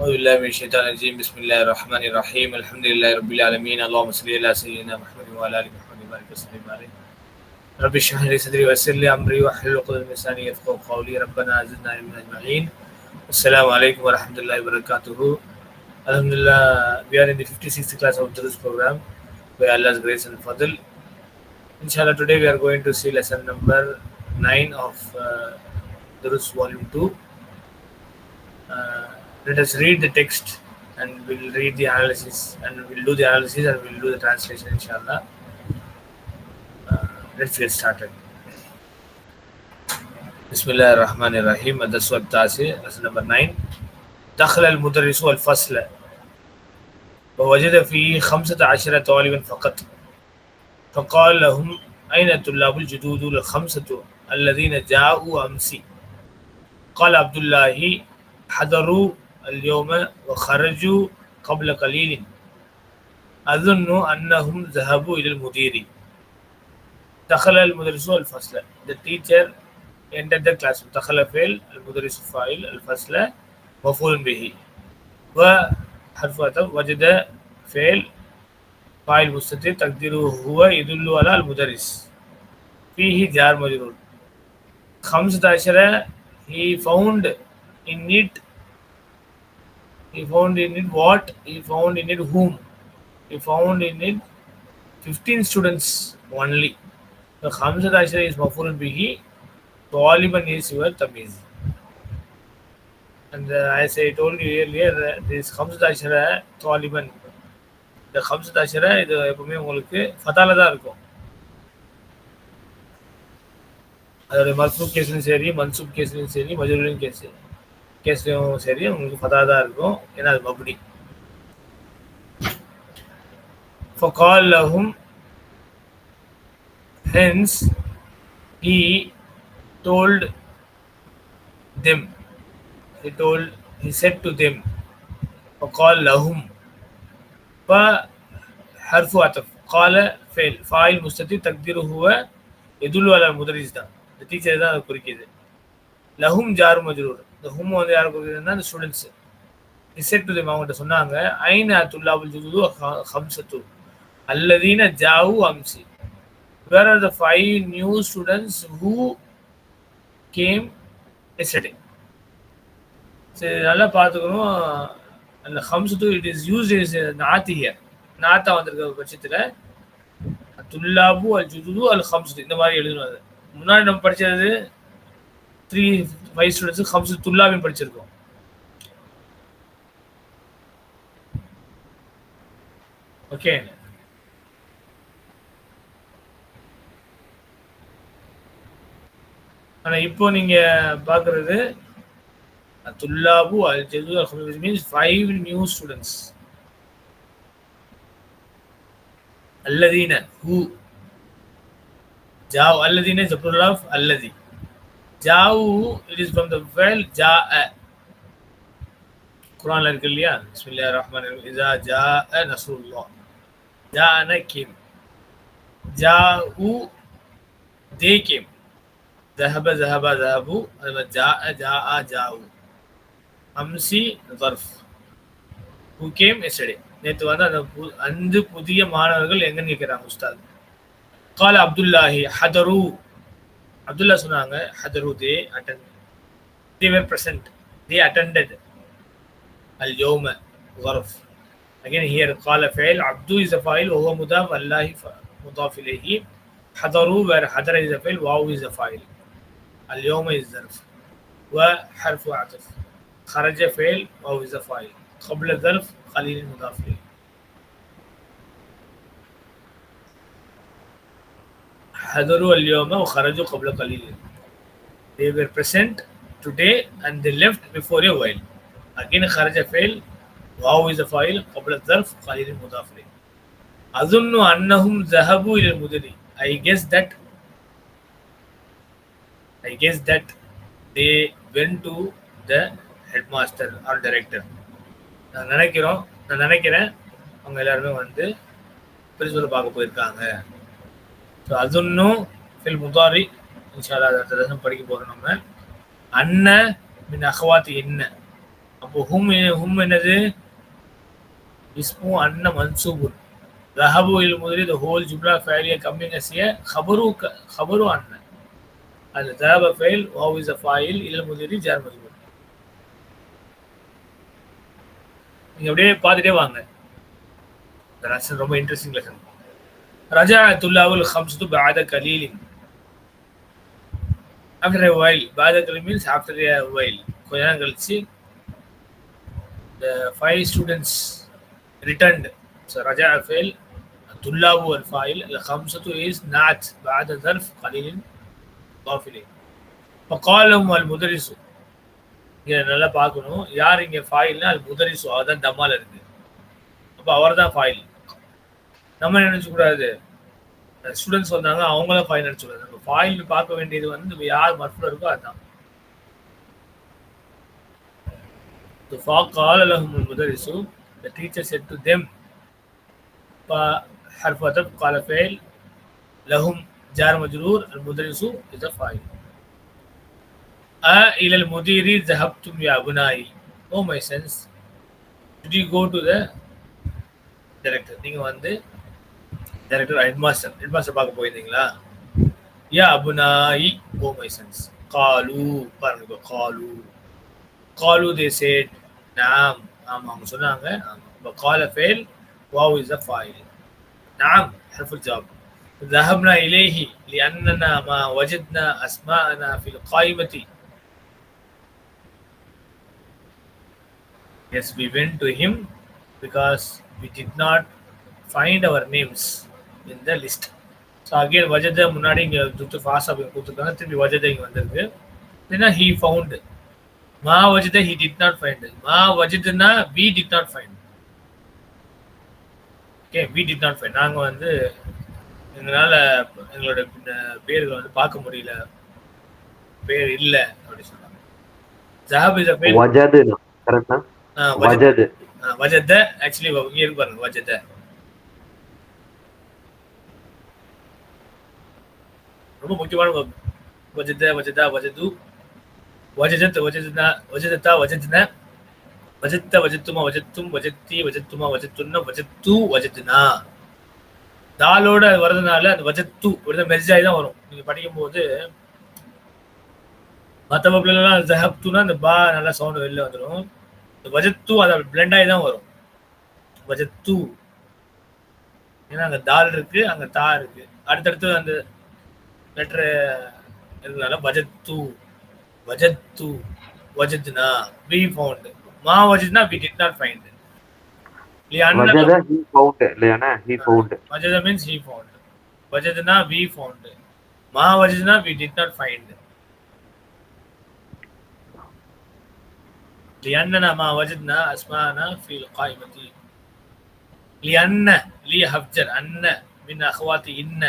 أعوذ بالله من الشيطان الرجيم بسم الله الرحمن الرحيم الحمد لله رب العالمين اللهم صل على سيدنا محمد وعلى ال محمد وبارك وسلم عليه رب اشرح لي صدري ويسر لي امري واحلل عقدة من لساني يفقهوا قولي ربنا زدنا علما اجمعين السلام عليكم ورحمة الله وبركاته Alhamdulillah, we are in the 56th class of this program by Allah's grace and fadl. Inshallah, today we are going to see lesson number 9 of uh, Durus volume 2. Uh, let us read the text and we'll read the analysis and we'll do the analysis and we'll do the translation inshallah. Uh, let's get started. بسم الله الرحمن الرحيم الدرس التاسع lesson number 9 دخل المدرس الفصل ووجد فيه خمسة عشر طالبا فقط فقال لهم أين الطلاب الجدود الخمسة الذين جاءوا أمس قال عبد الله حضروا اليوم وخرجوا قبل قليل. أظن أنهم ذهبوا إلى المدير. دخل المدرس الفصل. The teacher entered the class. دخل فعل المدرس فاعل الفصل مفعول به. وحرف وجد فعل فاعل مستتر تقديره هو يدل على المدرس. فيه جار مجرور. خمسة عشر he found in it He found in it what? He found in it whom? He found in it 15 students only. The Hamza Dashra is Mafurun Bihi. Taliban is your Tamiz. And uh, as I told you earlier, this Hamza Dashra, Taliban. இந்த ஹம்ஸ் தாஷரை இது எப்பவுமே உங்களுக்கு ஃபதால தான் இருக்கும் அதோடைய மர்சூப் கேஸ்லையும் சரி மன்சூப் கேஸ்லையும் சரி மஜூரின் case கேஸ்லையும் சரி உங்களுக்கு ஃபதா தான் இருக்கும் ஏன்னா அது மப்னி فقال لهم hence he told them he told he said to them فقال لهم فحرف عطف قال فعل فاعل مستتر تقديره هو يدل على المدرس தான் இந்த டீச்சர் தான் அதை குறிக்குது லஹும் ஜாரு மஜ்ரூர் இந்த ஹும் வந்து யார் குறிக்குதுன்னா இந்த ஸ்டூடெண்ட்ஸ் இசெட் அவங்ககிட்ட சொன்னாங்க ஐன துல்லாபுல் ஜுது ஹம்சத்து அல்லதீன ஜாவு Amsi. Where are the five new students who came yesterday சரி நல்லா பார்த்துக்கணும். அந்த ஹம்சத்து இட் இஸ் யூஸ் இஸ் நாத்தியர் நாத்தா வந்திருக்க பட்சத்தில் துல்லாபு அல் ஜுது அல் ஹம்சத்து இந்த மாதிரி எழுதணும் அது. முன்னாடி நம்ம படித்தது த்ரீ வைஸ் ஸ்டூடெண்ட்ஸ் ஹம்சு துல்லாவையும் படிச்சிருக்கோம். ஓகே ஆனால் இப்போ நீங்கள் பார்க்குறது துல்லாபு அல் ஜெது மீன்ஸ் ஃபைவ் நியூ ஸ்டூடெண்ட்ஸ் அல்லதீன ஹூ ஜாவ் அல்லதீன இஸ் அல்லதீன் جاؤ، it is from the well جا قرآن لرکر لیا۔ بسم اللہ الرحمن الرحمن الرحیم۔ جا اے نصر اللہ۔ جا انا کیم۔ جا او دے کیم۔ ذہب ذہب ذہب۔ جا اے جا آ جا او امسی ظرف او کیم اے سڑے نیتو آنا اند پودی مانا رکھل انگن کے استاد۔ قال عبداللہ حضرو۔ அப்துல்லா சொன்னாங்க ஹதரு they attend they were present they attended Al யோம ظرف again here قال فعل عبد is a file وهو مضاف الله مضاف إليه حضروا where حضر is a فعل واو is a file اليوم is ظرف وحرف عطف خرج فعل واو is a file قبل ظرف قليل مضاف إليه حضروا اليوم وخرجوا قبل قليل they were present today and they left before a while again خرج فعل واو is a file قبل الظرف قليل مضاف إليه أظن أنهم ذهبوا إلى المدير I guess that I guess that they went to the headmaster or director நான் நினைக்கிறோம் நான் நினைக்கிறேன் அவங்க எல்லாருமே வந்து principal பார்க்க போயிருக்காங்க so அதுன்னும் fill முதாரி இன்ஷால்லா அடுத்த தசம் படிக்க போகிறோம் நம்ம. அன்ன மின் அகவாத்து என்ன அப்போ ஹும் ஹும் என்னது? இஸ்மு அன்ன மன்சூபுன். ரஹபு இல் முதலி த ஹோல் ஜும்லா ஃபேலிய கம்மிங் அசிய ஹபரு ஹபரு அன்ன. அது தஹப ஃபைல் வாவ் இஸ் அ ஃபைல் இல் முதலி ஜார் மஜ்பூர் நீங்க அப்படியே பார்த்துட்டே வாங்க. இந்த லெசன் ரொம்ப இன்ட்ரெஸ்டிங் லெசன் ரஜாத்துல்லாவுல் ஹம்ஸ்து பாத கலீலின். ஆஃப்டர் ஏ வைல் பாத கலீல் மீன்ஸ் ஆஃப்டர் ஏ வைல் கொஞ்ச நேரம் கழிச்சு the five students returned so ரஜா ஃபெயில் துல்லாபு அல் ஃபாயில் அல் ஹம்சத்து இஸ் நாத் பாத தர்ஃப் கலீலின் காஃபிலே இப்போ காலம் அல் முதரிசு. இங்கே நல்லா பார்க்கணும். யார் இங்கே ஃபாயில்னா அல் முதரிசு அதுதான் தம்மால் இருக்குது அப்போ அவர் தான் ஃபாயில் நம்ம என்ன நினைச்சு கூடாது ஸ்டூடெண்ட்ஸ் வந்தாங்க அவங்களும் ஃபைல் நினைச்சு கூடாது நம்ம ஃபாயில் பார்க்க வேண்டியது வந்து யார் மர்ஃபுல இருக்கோ அதுதான் فقال لهم المدرس the teacher said to them فحرف عطف قال فعل لهم جار مجرور المدرس is a فاعل أ إلى المدير ذهبتم يا أبنائي Oh my sons did you go to the director நீங்க வந்து director headmaster headmaster பார்க்க போயிருந்தீங்களா யா அபுனாயி ஓ மை சன்ஸ் காலு பாருங்க காலு காலு தே சேட் நாம் ஆமா அவங்க சொன்னாங்க ஆமா கால ஃபேல் واو is a فاعل نعم حرف الجواب ذهبنا إليه لأننا ما وجدنا أسماءنا في القائمة Yes, we went to him because we did not find our names The list. So again வஜத முன்னாடி இங்கே துட்டு ஃபாஸ்ட் அப்படி கொடுத்துருக்காங்க. திருப்பி வஜத இங்கே வந்திருக்கு. ஏன்னா ஹீ ஃபவுண்டு மா வஜத ஹி டிட் நாட் ஃபைண்ட் மா வஜதுனா we did not find okay we did not find நாங்கள் வந்து எங்களால் எங்களோட பேர்களை வந்து பார்க்க முடியல. பேர் இல்லை அப்படி சொன்னாங்க ஜஹாப் இஸ் பேர் வஜது வஜது வஜத ஆக்சுவலி இங்கே இருக்கு பாருங்க வஜத ரொம்ப முக்கியமான verb. வஜத வஜதா வஜது வஜஜத் வஜதுனா வஜதத்தா வஜதுன வஜத்த வஜத்துமா வஜத்தும் வஜத்தி வஜத்துமா வஜத்துன்னா வஜத்து வஜதுனா தாலோட வர்றதுனால அந்த வஜத்து ஒரு மெர்ஜாய் தான் வரும். நீங்க படிக்கும் போது மற்ற வகுப்புலாம் ஜஹப்துனா அந்த பா நல்லா சவுண்ட் வெளில வந்துடும் இந்த வஜத்து அதை பிளெண்ட் ஆகி தான் வரும். வஜத்து ஏன்னா அங்க தால் இருக்கு அங்க தா இருக்கு. அடுத்தடுத்து அந்த லெட்டர் இருக்கிறதுனால வஜத்து வஜத்து வஜத்னா வி ஃபவுண்ட் மா வஜத்னா வி டிட் நாட் ஃபைண்ட் வஜத ஹி ஃபவுண்ட் இல்லையானே ஹி ஃபவுண்ட் வஜத மீன்ஸ் ஹி ஃபவுண்ட் வஜத்னா வி ஃபவுண்ட் மா வஜத்னா we did not find لأننا ما وجدنا أسماءنا في القائمة لأن لي هفجر أن من أخوات إن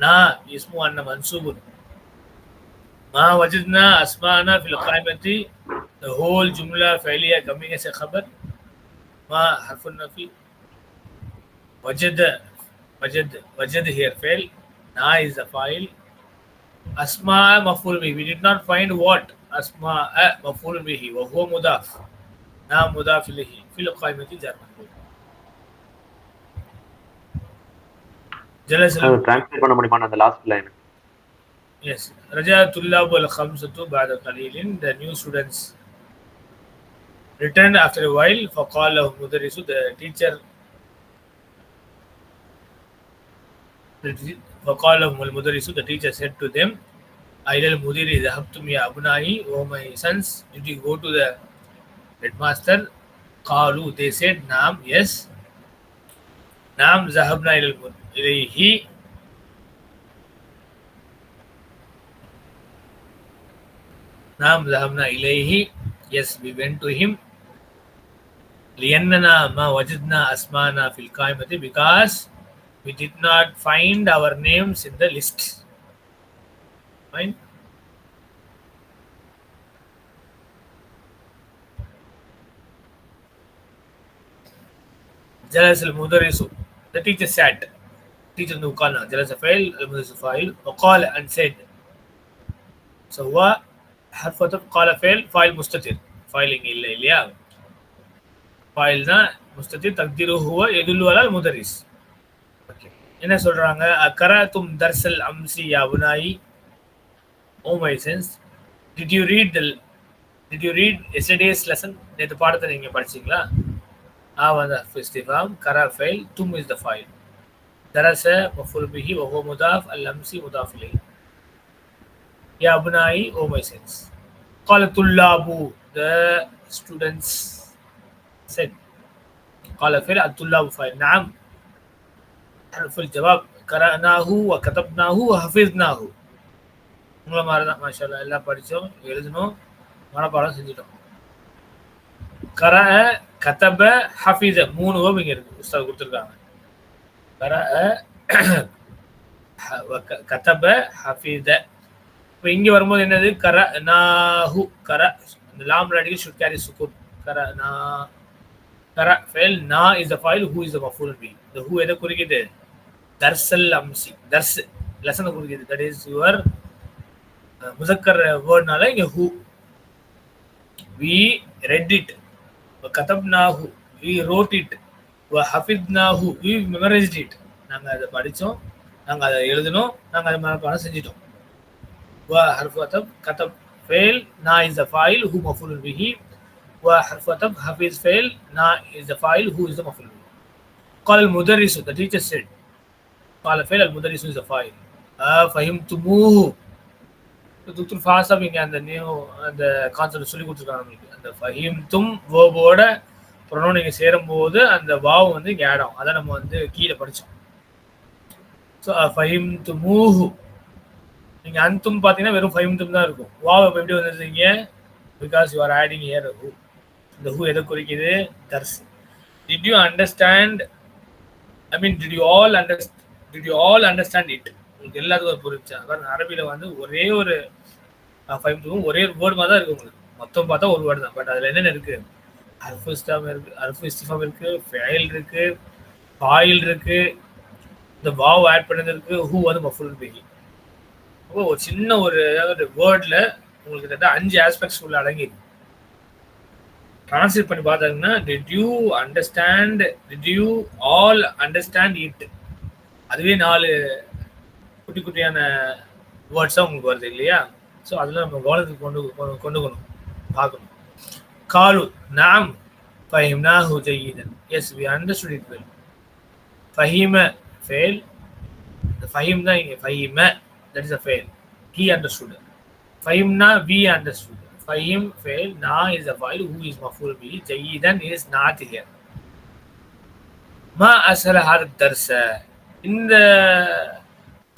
نا اسمه أن منصوب ما وجدنا أسماءنا في القائمة the whole جملة فعلية coming as a خبر۔ ما حرف النفي وجد وجد وجد here fail na is the file أسماء مفعول به۔ We did not find what أسماء مفعول به۔ وهو مضاف۔ نا مضاف إليه في القائمة جار مجرور translate பண்ண முடியுமா அந்த last line Yes. رجع الطلاب الخمسة بعد قليل the new students returned after a while فقال لهم مدرس the teacher فقال لهم المدرس the teacher said to them أين المدير ذهبتم يا أبنائي Oh my sons did you go to the headmaster قالوا they said نعم yes نعم ذهبنا إلى المد... إليه نعم ذهبنا إليه yes we went to him لأننا ما وجدنا أسماءنا في القائمة because we did not find our names in the list fine جلس المدرس the teacher sat teacher نوقانا جلس فعل المدرس فاعل وقال and said so هو حرف عطف قال فعل فاعل مستتر foil இங்க இல்லை இல்லையா foil தான் முஸ்தத்திர் தக்திரு ஹுவ எதுல்லு அலல் முதரிஸ் okay என்ன சொல்றாங்க அக்கராத்தும் தர்சல் Amsi யாபுனாயி oh my sons did you read the did you read yesterday's lesson நேற்று பாடத்தை நீங்க படிச்சீங்களா ஆ வந்து இஸ்திஃபாம் கரா ஃபைல் தும் இஸ் த ஃபைல் درس مفعول به وهو مضاف اللمسي مضاف إليه يا أبنائي أو my sons قال الطلاب the students said قال فعل الطلاب فاعل نعم حرف الجواب قرأناه وكتبناه وحفظناه உங்களை மாதிரி தான் மாஷா எல்லாம் படித்தோம் எழுதினோம் மனப்பாடம் செஞ்சிட்டோம் கர கதப ஹஃபீஸ மூணு வேர்ப் இங்கே இருக்கு புஸ்தகம் கொடுத்துருக்காங்க கர கதப ஹஃபீத. இப்போ இங்கே வரும்போது என்னது? கர நாஹு கர இந்த லாம் ராடிக்கு ஷுட் கேரி சுக்கூன் கர நா கர ஃபைல் நா இஸ் த ஃபைல் ஹூ இஸ் த மஃபூல் பி இந்த ஹூ எதை குறிக்கிது? தர்சல் அம்சி தர்ஸ் லெசனை குறிக்கிது. தட் இஸ் யுவர் முசக்கர் வேர்ட்னால இங்கே ஹூ வி ரெட் இட் கதப்னாஹு வி ரோட் இட் ஹஃபித்னாஹு வி மெமரைஸ்ட் இட் நாங்கள் அதை படித்தோம் நாங்கள் அதை எழுதினோம் நாங்கள் அதை மனப்பாடம் செஞ்சிட்டோம் وحرف أتب كتب فعل نا is the file who مفعول به وحرف أتب حفيظ فعل نا is the file who is the مفعول به قال المدرس the teacher said قال فعل المدرس is the file آه فهمتموه துக்துர் ஃபாஸ்டாக இங்கே அந்த நியூ அந்த கான்செப்ட் சொல்லி கொடுத்துருக்காங்க நம்மளுக்கு அந்த ஃபஹிம்தும் வேர்போட ப்ரொனோ நீங்கள் சேரும்போது அந்த வாவ் வந்து இங்கே ஆட் ஆகும். அதை நம்ம வந்து கீழே படித்தோம் ஸோ ஃபஹிம்துமூஹு நீங்கள் அந்தும் பார்த்தீங்கன்னா வெறும் ஃபஹிம்தும் தான் இருக்கும். வாவ் இப்போ எப்படி வந்துருந்தீங்க because you are adding here who இந்த ஹூ எதை குறிக்குது? There's. Did you understand I mean did you all under did you all understand it உங்களுக்கு எல்லாத்துக்கும் ஒரு புரிஞ்சா? அதாவது அரபியில் வந்து ஒரே ஒரு ஃபைவ் ஒரே ஒரு வேர்டு மாதிரி தான் இருக்கு உங்களுக்கு. மொத்தம் பார்த்தா ஒரு வேர்டு தான். பட் அதில் என்னென்ன இருக்குது அர்ஃபு இஸ்லாம் இருக்கு அர்ஃபு இஸ்திஃபாம் இருக்கு ஃபெயில் இருக்கு ஃபாயில் இருக்கு இந்த வாவ் ஆட் பண்ணது இருக்கு ஹூ வந்து மஃபுல் பிகி அப்போ ஒரு சின்ன ஒரு ஒரு வேர்டில் உங்களுக்கு கிட்ட அஞ்சு ஆஸ்பெக்ட்ஸ் உள்ள அடங்கியிருக்கு. ட்ரான்ஸ்லேட் பண்ணி பார்த்தாங்கன்னா did you understand did you all understand it அதுவே நாலு குட்டி குட்டியான வேர்ட்ஸாக உங்களுக்கு வருது இல்லையா? ஸோ அதெல்லாம் நம்ம கவனத்துக்கு கொண்டு கொண்டுக்கணும் பார்க்கணும். காலு நாம் ஃபஹிம்னாஹு ஜயீதன் as we understood it well ஃபஹீம ஃபெயில் ஃபஹீம் தான் இங்கே ஃபஹீம தட் இஸ் அ ஃபெயில் ஹீ அண்டர்ஸ்டுட் ஃபஹிம்னா வி அண்டர்ஸ்டுட் ஃபஹீம் ஃபெயில் நா இஸ் அ ஃபைல் ஹூ இஸ் மஃபூல் பி ஜெயிதன் இஸ் நாட் ஹியர் மா அசல ஹார் தர்ச இந்த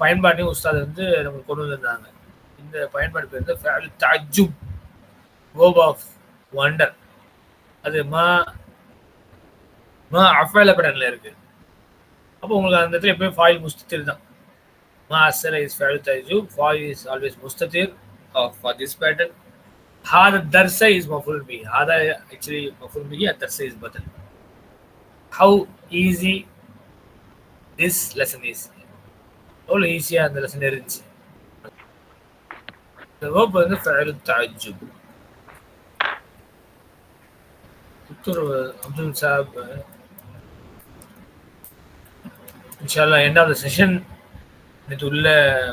பயன்பாட்டையும் உஸ்தாத் வந்து நம்ம கொண்டு வந்திருந்தாங்க. இந்த பயன்பாடு பேர் வந்து ஃபேல் தாஜுப் வேர்ப் ஆஃப் வண்டர் அது மா மா அஃபேல படன்ல இருக்கு. அப்போ உங்களுக்கு அந்த இடத்துல எப்பயும் ஃபாயில் முஸ்தத்திர் தான். மா அசல இஸ் ஃபேல் தாஜுப் ஃபாயில் இஸ் ஆல்வேஸ் முஸ்தத்திர். ஃபார் திஸ் பேட்டர்ன் ஹாத தர்ச இஸ் மஃபுல் பி ஹார் ஆக்சுவலி மஃபுல் பி தர்ச is பதல் how easy this lesson is எவ்வளோ ஈஸியாக அந்த லெசன் இருந்துச்சு? இந்த வேர்ப் வந்து ஃபேலு தாஜுப் துரு அப்துல் சாப் இன்ஷால்லா எண்ட் ஆஃப் த செஷன் நேற்று உள்ள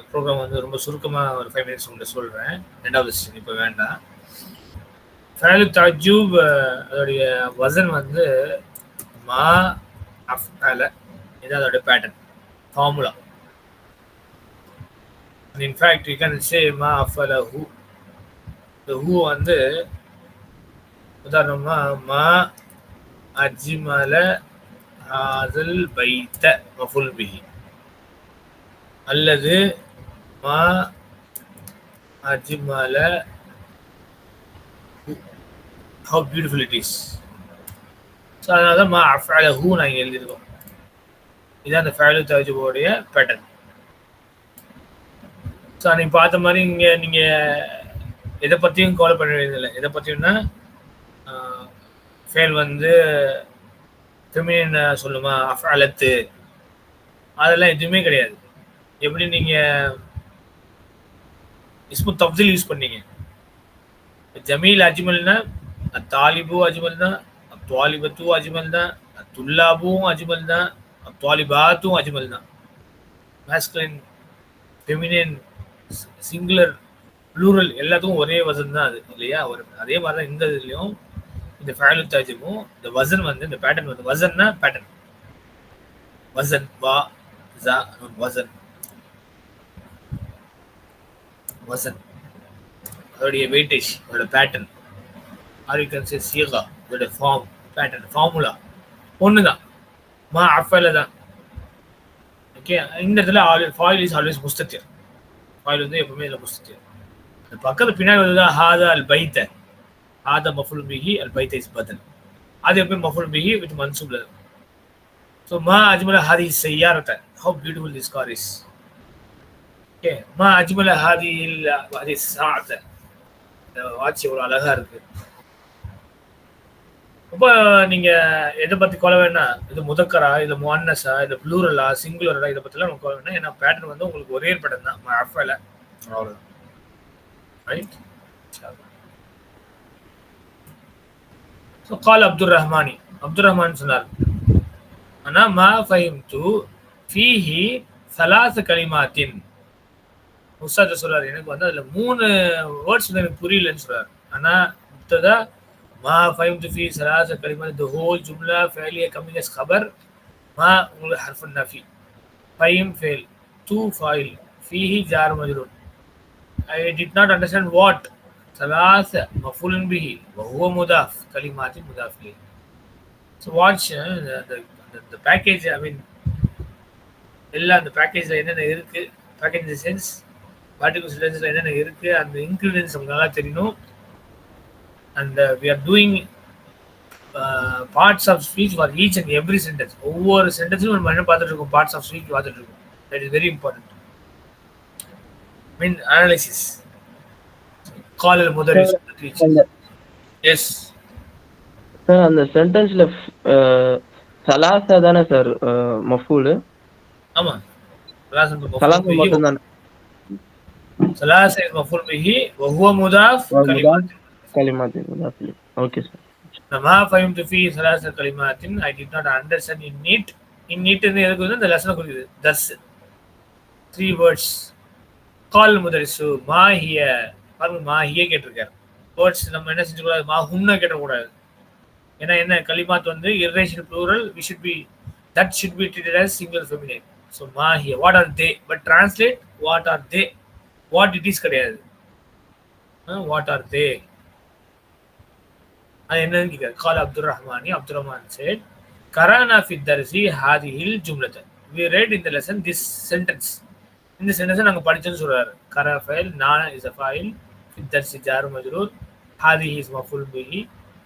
ப்ரோக்ராம் வந்து ரொம்ப சுருக்கமாக ஒரு ஃபைவ் மினிட்ஸ் உங்களை சொல்கிறேன் ரெண்டாவது செஷன் இப்போ வேண்டாம். ஃபேலு தாஜூப் uh, அதோடைய வசன் வந்து மா அஃப் இது அதோடைய pattern formula in fact you can say மா அஃபல ஹூ. இந்த ஹூ வந்து உதாரணமா மா அஜிமல ஹாதல் பைத்த மஃபுல் பிஹி அல்லது மா அஜிமல how beautiful it is so அதனால தான் மா அஃபால ஹூ நாங்கள் எழுதியிருக்கோம். இதான் அந்த ஃபேலு தஜுபோடைய பேட்டர்ன் ஸோ அன்னைக்கு பார்த்த மாதிரி இங்கே நீங்கள் எதை பற்றியும் கவலை பண்ண வேண்டியதில்லை. எதை பற்றியும்னா ஃபேல் வந்து ஃபெமினின் சொல்லுமா? அலத்து அதெல்லாம் எதுவுமே கிடையாது. எப்படி நீங்கள் இஸ்மு தப்தில் யூஸ் பண்ணீங்க? ஜமீல் அஜ்மல்னா தாலிபு அஜ்மல் தான் அத்வாலிபத்து அஜ்மல் தான் துல்லாபும் அஜ்மல் தான் அத்வாலிபாத்தும் அஜ்மல் தான் மேஸ்கலின் ஃபெமினின் சிங்குலர் ப்ளூரல் எல்லாத்துக்கும் ஒரே வசதி தான் அது இல்லையா? ஒரு அதே மாதிரி தான் இந்த இதுலேயும் இந்த ஃபேலு தாஜிமும் இந்த வசன் வந்து இந்த பேட்டர்ன் வந்து வசன்னா பேட்டர்ன் வசன் வா ஜா வசன். வசன். அதோடைய வெயிட்டேஜ் அதோட பேட்டர்ன் ஆர் சீகா இதோட ஃபார்ம் பேட்டர்ன் ஃபார்முலா ஒன்று தான் மா அஃபல தான். ஓகே இந்த இடத்துல ஆல்வேஸ் ஃபாயில் இஸ் ஆல்வேஸ் முஸ்தத்தியர் ஃபாயில் வந்து எப்பவுமே இதில் முஸ்தத்தியர் அது பக்கத்துல பின்னாடி வந்து ஹாதா அல் பைத்த. ஹாதா மஃபுல் பிஹி அல் பைத்த இஸ் பதன் அது எப்பவுமே மஃபுல் பிஹி வித் மன்சூப்ல ஸோ மா அஜ்மல ஹாதி செய்யாரத்தை how beautiful this car is okay மா அஜ்மல ஹாதி ஹாதி சாத்தை வாட்ச் எவ்வளோ அழகா இருக்கு ரொம்ப நீங்க எதை பத்தி கொலை வேணா இது முதக்கரா இது முன்னஸா இது ப்ளூரலா சிங்குலரா இதை பத்திலாம் நம்ம கொலை வேணா ஏன்னா பேட்டர்ன் வந்து உங்களுக்கு ஒரே பேட்டர்ன் தான். அஃபல அவ்வளோதான் ரைட் ஸோ கால் அப்துல் ரஹ்மானி அப்துல் ரஹ்மான் சொன்னார். ஆனால் மா து ஃபீஹி சலாச கலிமாத்தின் உஸ்தாத சொல்றாரு எனக்கு வந்து அதில் மூணு வேர்ட்ஸ் வந்து எனக்கு புரியலன்னு சொல்றாரு. ஆனால் முத்ததா மா ஃபைம் து ஃபீ சலாச கலிமாத் த ஹோல் ஜும்லா ஃபேலிய கம்மிங்கஸ் கபர் மா உங்களுக்கு ஹர்ஃபன் நஃபி ஃபைம் ஃபேல் டூ ஃபாயில் ஃபீஹி ஜார் மஜ்ரூன் I did not understand what ثلاثة مفعول به وهو مضاف كلمات مضاف إليه. So watch uh, the, the, the, the package, I mean, எல்லா அந்த பேக்கேஜில் என்னென்ன இருக்கு பேக்கேஜ் இந்த சென்ஸ் பார்ட்டிகல் சென்டென்ஸில் என்னென்ன இருக்கு அந்த இன்க்ரீடியன்ஸ் நமக்கு நல்லா தெரியணும் and we are doing parts of speech for each and every sentence ஒவ்வொரு சென்டென்ஸும் நம்ம என்ன பார்த்துட்டு இருக்கோம் பார்ட்ஸ் ஆஃப் ஸ்பீச் பார்த்துட்டு இருக்கோம் that is very important mean analysis. கால் முதல் எஸ் சார் அந்த சென்டென்ஸ்ல சலாசா தானே சார் மஃபூல்? ஆமா. சலாசா மட்டும் தானே மஃபூல் பிஹி வஹுவ முதாஃப் கலிமாத் முதாஃப் ஓகே சார். நமா ஃபஹிம்து ஃபீ சலாசா கலிமாத்தின். I did not understand in need in நீட்னு எதுக்கு வந்து இந்த லெசனை குறிக்குது. தஸ் த்ரீ வேர்ட்ஸ் கால் முதலிசு மாஹிய பாருங்க மா ஹியே கேட்டிருக்காரு. வேர்ட்ஸ் நம்ம என்ன செஞ்சுக்கூடாது மா ஹும்னா கேட்டக்கூடாது. ஏன்னா என்ன? கலிமாத் வந்து இரேஷன் plural we should be that should be treated as single feminine so மா ஹிய what are they but translate what are they what it is கிடையாது. வாட் ஆர் தே அது என்னன்னு கால் அப்துல் ரஹ்மானி அப்துல் ரஹ்மான் said கரானா ஃபி தர்சி ஹாதிஹில் ஜும்லத்தன் வி ரெட் இந்த லெசன் திஸ் சென்டென்ஸ் இந்த சென்டென்ஸை நாங்கள் படித்தோன்னு சொல்றாரு. கரா ஃபைல் நான் இஸ் அ ஃபைல் ஃபி தர்சி ஜார் மஜ்ரூர் ஹாதிஹி இஸ் மஃபுல் பிஹி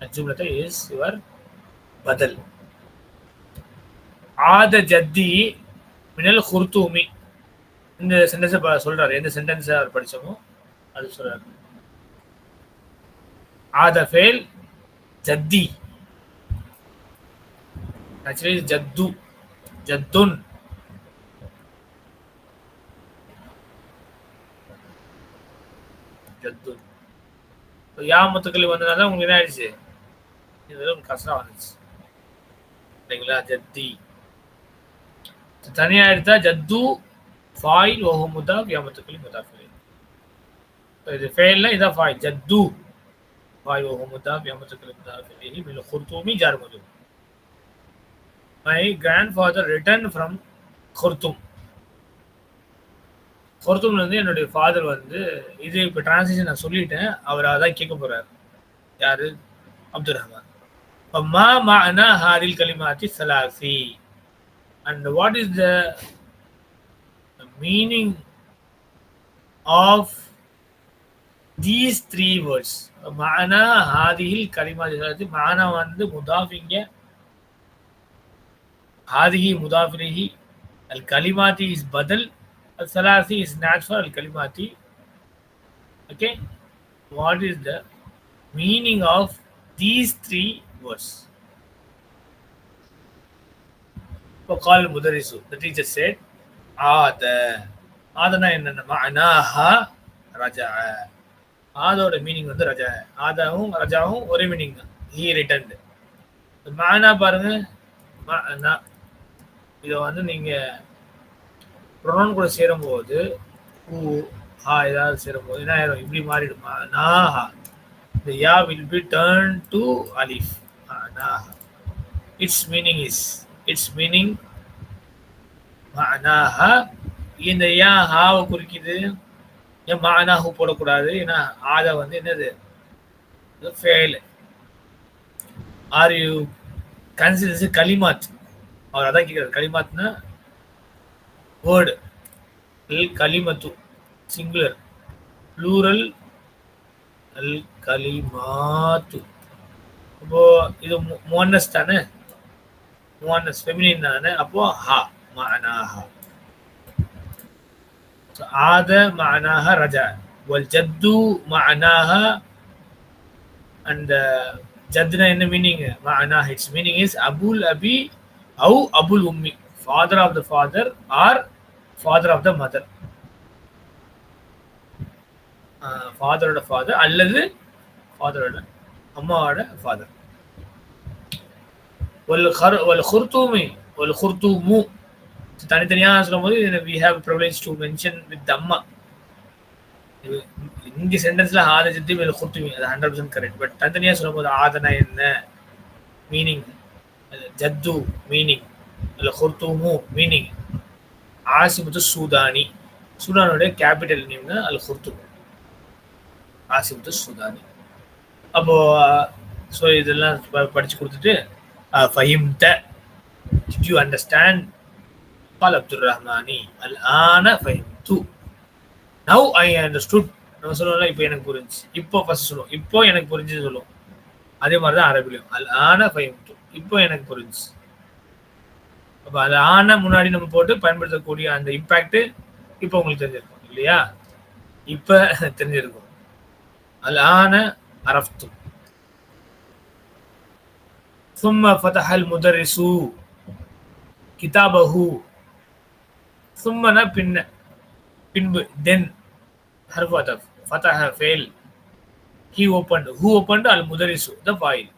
அஜும்லத்த இஸ் யுவர் பதல் ஆத ஜத்தி மினல் குர்தூமி இந்த சென்டென்ஸை சொல்றாரு. எந்த சென்டென்ஸை அவர் படித்தோமோ அது சொல்றாரு. ஆத ஃபேல் ஜத்தி ஆக்சுவலி ஜத்து ஜத்துன் இப்போ யா முத்துக்களி வந்தனால உங்களுக்கு என்ன ஆயிடுச்சு? இதுல உங்களுக்கு கஷ்டம் வந்துச்சு. சரிங்களா ஜத்தி. தனியா எடுத்தா ஜத்து ஃபாயில் ஓஹோ முதாப் யா முத்துக்களி முதாஃபிலி இது ஃபெயில்ல இதான் ஃபாயில். ஜத்து ஃபாயில் ஓஹோ முதாப் யா முத்துக்களி முதாஃபிலி மில் குர்தூமி ஜார் மது மை கிராண்ட்ஃபாதர் ரிட்டர்ன் ஃப்ரம் குர்தும் ஒருத்தவங்க வந்து என்னுடைய ஃபாதர் வந்து இது இப்போ டிரான்ஸ்லேஷன் நான் சொல்லிட்டேன் அவர் அதான் கேட்க போறாரு. யாரு? அப்துல் ரஹ்மான். மா மா ஹாரில் கலிமாத்தி சலாசி? And what is the meaning of these three words மானா ஹாதிஹில் கலிமாதி சலாசி. மானா வந்து முதாஃபிங்க. ஹாதிஹி முதாஃபிரிஹி. அல் கலிமாதி இஸ் பதில். Salasi is natural kalimati. Okay, what is the meaning of these three words? Pakal Mudarisu, the teacher said, Ada. ஆதனா என்னன்னா அனாஹா ரஜா ஆதோட மீனிங் வந்து ரஜா ஆதாவும் ரஜாவும் ஒரே மீனிங் தான் ஹீ ரிட்டர்ன்டு மானா பாருங்க இது வந்து நீங்கள் ப்ரொனவுன் கூட சேரும்போது ஊ ஹா ஏதாவது சேரும்போது என்ன ஆயிரும்? இப்படி மாறிடுமா? நாஹா. இந்த யா வில் பி டர்ன் டு அலிஃப் நாஹா. Its meaning is its meaning மனாஹா இந்த யா ஹாவை குறிக்குது? ஏன் மானாஹு போடக்கூடாது? ஏன்னா ஆத வந்து என்னது? ஃபெயில் ஆர் யூ கன்சிடர்ஸ் கலிமாத் அவர் அதான் கேட்குறாரு. கலிமாத்னா வேர்டு அல் கலிமத்து சிங்குலர் ப்ளூரல் அல் கலிமாத்து அப்போ இது மோனஸ் தானே மோனஸ் ஃபெமினின் தானே அப்போ ஹா معناها عاد معناها رجع والجد معناها and uh, جدنا என்ன meaning معناها its meaning is أبو الأبي أو أبو الأمي father of the father or father of the mother ஃபாதரோட father அல்லது ஃபாதரோட அம்மாவோட ஃபாதர் ஒல் ஹர் ஒல் ஹுர்தூமி ஒல் ஹுர்தூமு. தனித்தனியாக சொல்லும்போது we have privilege to mention with அம்மா. இங்கே சென்டென்ஸில் ஆத சித்தி மேலே கொடுத்துவீங்க அது ஹண்ட்ரட் பர்சன்ட் கரெக்ட் பட் தனித்தனியாக சொல்லும்போது ஆதனா என்ன? மீனிங் ஜத்து மீனிங் இல்லை ஹுர்தூமு மீனிங் ஆசிமுத்து சூதானி. சூடானுடைய கேபிட்டல் நேம்னா அல் ஹுர்துகு ஆசிமுத்து சூதானி. அப்போது ஸோ இதெல்லாம் படித்து கொடுத்துட்டு ஃபஹிம்த டிட் யூ அண்டர்ஸ்டாண்ட் பால் அப்துல் ரஹ்மானி அல் ஆன ஃபஹிம்து நவ் ஐ அண்டர்ஸ்டுட் நம்ம சொல்லுவோம்ல இப்போ எனக்கு புரிஞ்சு இப்போ ஃபர்ஸ்ட் சொல்லுவோம். இப்போ எனக்கு புரிஞ்சு சொல்லுவோம். அதே மாதிரி தான் அரபிலையும். அல் ஆன ஃபஹிம்து இப்போ எனக்கு புரிஞ்சு அப்போ அது ஆன முன்னாடி நம்ம போட்டு பயன்படுத்தக்கூடிய அந்த இம்பாக்ட் இப்போ உங்களுக்கு தெரிஞ்சிருக்கும் இல்லையா இப்போ தெரிஞ்சிருக்கும் அல் ஆன அரஃப்து ثم فتح المدرس كتابه ثم பின்ன பின்பு then ஹர்ஃப் அதஃப் ஃபதஹ fail he opened who opened அல் முதரிசு த ஃபாயில்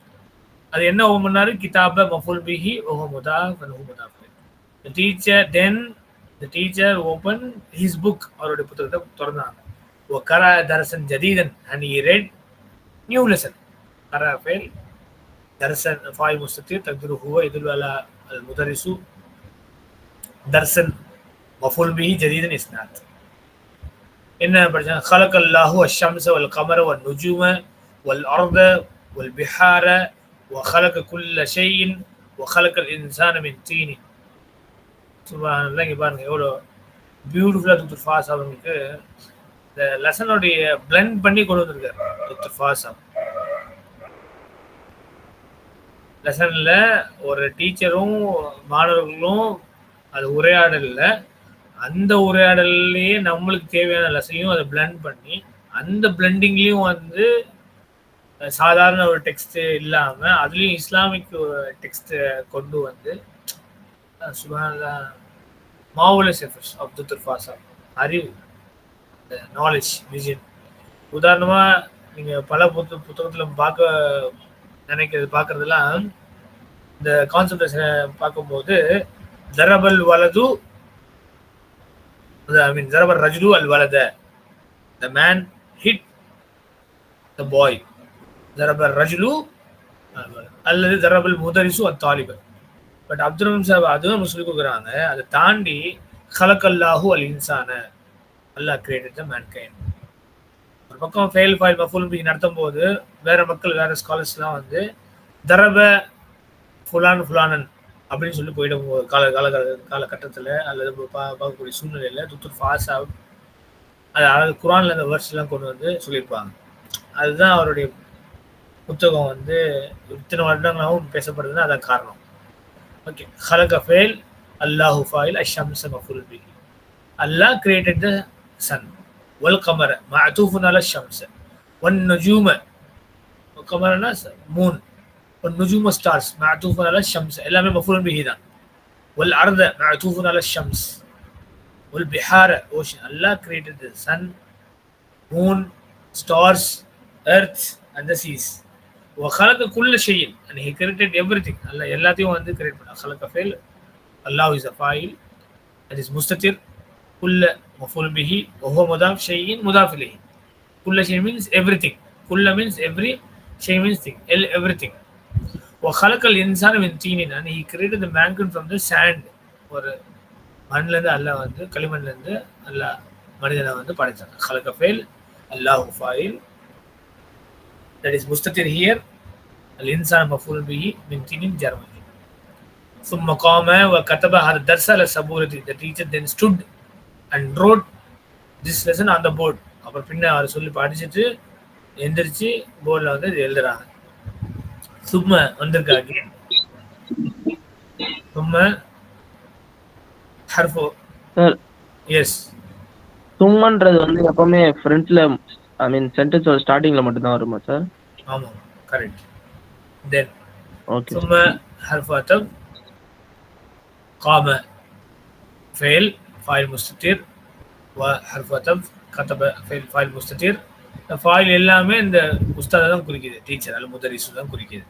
அது என்ன ஓப்பன் பண்ணாரு கிதாப மஃபுல் பிஹி ஓஹோ முதாஃப் and who முதாஃப் the teacher then the teacher open his book அவருடைய புத்தகத்தை திறந்தாங்க ஓ கர தரசன் ஜதீதன் and he read new lesson கர ஃபெயில் درسا فاعل مستتر تقديره هو يدل على المدرس درسا مفعول به جديدا اسناد إن برجان خلق الله الشمس والقمر والنجوم والأرض والبحار وخلق كل شيء وخلق الإنسان من طين سبحان الله இங்க பாருங்க எவ்வளோ பியூட்டிஃபுல்லாக டாக்டர் ஃபாஸ் அவங்களுக்கு இந்த லெசனுடைய பிளெண்ட் பண்ணி கொண்டு வந்திருக்காரு டாக்டர் ஃபாஸ் அவர் லெசன்ல ஒரு டீச்சரும் மாணவர்களும் அது உரையாடல்ல அந்த உரையாடல்லையே நம்மளுக்கு தேவையான லெசனையும் அதை பிளெண்ட் பண்ணி அந்த பிளெண்டிங்லயும் வந்து அஹ், சாதாரண ஒரு டெக்ஸ்ட் இல்லாம அதுலயும் இஸ்லாமிக் டெக்ஸ்ட் கொண்டு வந்து சுபானல்லா மாவுலஸ் எஃபர்ட்ஸ் அப்துல் துர்ஃபாசா அறிவு நாலேஜ் விஜன் உதாரணமா நீங்க பல புத்த புத்தகத்துல பார்க்க நினைக்கிறது பார்க்கறதெல்லாம் இந்த கான்சன்ட்ரேஷனை பார்க்கும்போது தரபல் வலது ஐ மீன் தரபல் ரஜுலு அல் வலத த மேன் ஹிட் த பாய் ஜரபல் ரஜுலு அல்லது ஜரபல் முதரிசு அத்தாலிபர் பட் அப்துல் ரஹீம் சாஹிப் அதுவும் நம்ம சொல்லி கொடுக்குறாங்க அதை தாண்டி கலக்கல்லாஹு அல் இன்சான Allah created the mankind ஒரு பக்கம் ஃபெயில் ஃபைல் மஃபுல் பி நடத்தும் போது வேற மக்கள் வேற ஸ்காலர்ஸ்லாம் வந்து தரப ஃபுலான் ஃபுலானன் அப்படின்னு சொல்லி போயிடும். கால கால காலகட்டத்தில் அல்லது பார்க்கக்கூடிய சூழ்நிலையில் துத்துர் ஃபாஸ் அது அதாவது குரானில் அந்த வேர்ட்ஸ்லாம் கொண்டு வந்து சொல்லியிருப்பாங்க. அதுதான் அவருடைய புத்தகம் வந்து இத்தனை வருடங்களாகவும் பேசப்படுதுன்னா அதான் காரணம். ஓகே ஹலக ஃபெயில் அல்லாஹு ஃபாயில் அஷம்ஸ் மஃபுல் பிஹி அல்லாஹ் கிரியேட்டட் த சன் ஒல் கமர மஅதூஃபுன் அல ஷம்ஸ் ஒன் நுஜூம கமரனா மூன் ஒன் நுஜூம ஸ்டார்ஸ் மஅதூஃபுன் அல ஷம்ஸ் எல்லாமே மஃபுல் பிஹி தான். ஒல் அர்த மஅதூஃபுன் அல ஷம்ஸ் ஒல் பிஹார ocean Allah created the sun moon stars earth and the seas seas وخلق كل شيء and he created everything அல்லாஹ் எல்லாத்தையும் வந்து கிரியேட் பண்ணா خلق فعل الله is a fa'il that is mustatir كل مفعول به وهو مضاف شيء مضاف إليه كل شيء means everything كل means every شيء means thing El- everything وخلق الإنسان من طين and he created the mankind from the sand ஒரு மண்ணிலேருந்து அல்லாஹ் வந்து களிமண்லேருந்து அல்லாஹ் மனிதனை வந்து படைத்தாங்க خلق فعل الله فاعل that is mustatir here الإنسان مفعول به من طين جرمني ثم قام وكتب هذا الدرس على السبورة the teacher then stood and wrote this lesson on the board அப்புறம் பின்ன அவர் சொல்லி படிச்சுட்டு எந்திரிச்சு போர்டில் வந்து இது எழுதுறாங்க சும்மா வந்திருக்காங்க சும்மா ஹர்ஃபோ சார் எஸ் சும்மன்றது வந்து எப்பவுமே ஃப்ரண்ட்ல ஐ மீன் சென்டென்ஸோட ஸ்டார்டிங்ல மட்டும் தான் வருமா சார் ஆமாம் கரெக்ட் தென் ஓகே ثم حرف عطف قام فعل فاعل مستتر وحرف عطف كتب فعل فاعل مستتر இந்த ஃபாயில் எல்லாமே இந்த உஸ்தாதை தான் குறிக்குது டீச்சர் அல்ல முதரிசு தான் குறிக்குது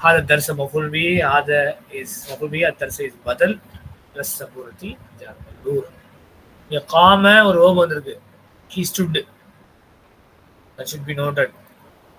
هذا الدرس مفعول به هذا is مفعول به الدرس is بدل plus சபூரத்தி ஜார் மஜ்ரூர் இங்க قام ஒரு verb வந்திருக்கு he stood that should be noted